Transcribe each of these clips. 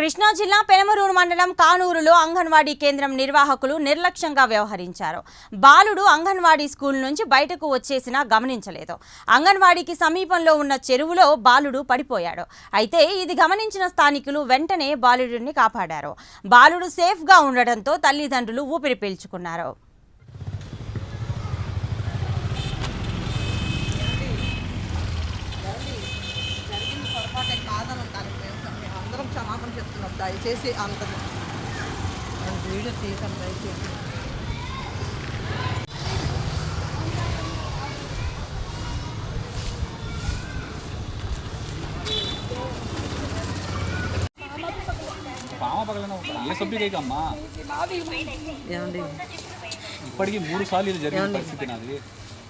కృష్ణా జిల్లా పెనమరూరు మండలం కానూరులో అంగన్వాడీ కేంద్రం నిర్వాహకులు నిర్లక్ష్యంగా వ్యవహరించారు. బాలుడు అంగన్వాడీ స్కూల్ నుంచి బయటకు వచ్చేసినా గమనించలేదు. అంగన్వాడీకి సమీపంలో ఉన్న చెరువులో బాలుడు పడిపోయాడు. అయితే ఇది గమనించిన స్థానికులు వెంటనే బాలుడిని కాపాడారు. బాలుడు సేఫ్గా ఉండడంతో తల్లిదండ్రులు ఊపిరి పీల్చుకున్నారు జరిగింది పొరపాటే కాదని అంటారు మేము మేము అందరం క్షమాపణ చెప్తున్నాం దయచేసి అంత వీడియో తీసాం దయచేసి. ఏ సభ్యుడికి అమ్మా? ఏమండి? ఇప్పటికీ మూడు సార్లు ఇది జరిగిన పరిస్థితి నాది.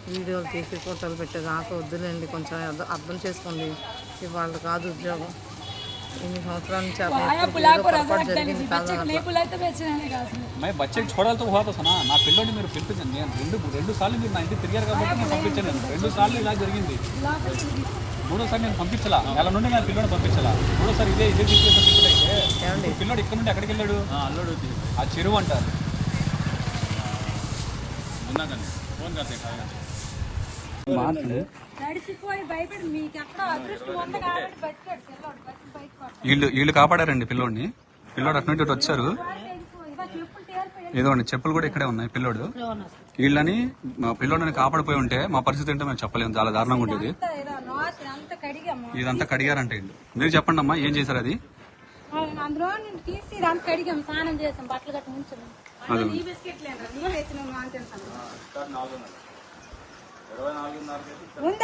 వీడియోలు తీసి ఫోటోలు పెట్టే దాకా వద్దులేండి. కొంచెం అర్థం- అర్థం చేసుకోండి. ఇవాళ కాదు ఉద్యోగం. ఇన్ని సంవత్సరాల నుంచి అర్థం ఎప్పుడు ఏదో పొరపాటు జరిగింది కాదు मैं बच्चे को छोड़ा तो हुआ तो సనా నా పిల్లోని మీరు పిలిపించండి నేను రెండు రెండు సార్లు మీరు నా ఇంటికి తిరిగారు కాబట్టి నేను పంపించాను నేను రెండు సార్లు ఇలా జరిగింది మూడోసారి నేను పంపించలా నెల నుండి నేను పిల్లోని పంపించలా మూడోసారి ఇదే ఇదే సిచ్యువేషన్ ఇప్పుడు అయితే ఏమండి ఇప్పుడు పిల్లోడు ఇక్కడ నుండి ఎక్కడికి వెళ్ళాడు అల్లుడు ఆ చెరువు అంటారు నడిచిపోయి భయపడి మీకు వీళ్ళు వీళ్ళు కాపాడారండి పిల్లోడిని. పిల్లోడు అటు నుండి వచ్చారు. ఏదో చెప్పులు కూడా ఇక్కడే ఉన్నాయి పిల్లోడు. వీళ్ళని మా పిల్లోడిని కాపాడిపోయి ఉంటే మా పరిస్థితి ఏంటో మేము చెప్పలేము. చాలా దారుణంగా ఉండేది. కడిగాము. ఇదంతా కడిగారంటే వీళ్ళు. మీరు చెప్పండి అమ్మా ఏం చేశారు అది? అందులో తీసి ఇదంతా కడిగాము స్నానం చేసాం బట్టలు గట్ట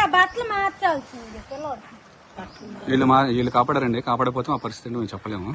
ఆ బట్టలు మార్చాల్సింది వీళ్ళు మా వీళ్ళు కాపాడారండి. కాపాడకపోతే మా పరిస్థితి మేము చెప్పలేము.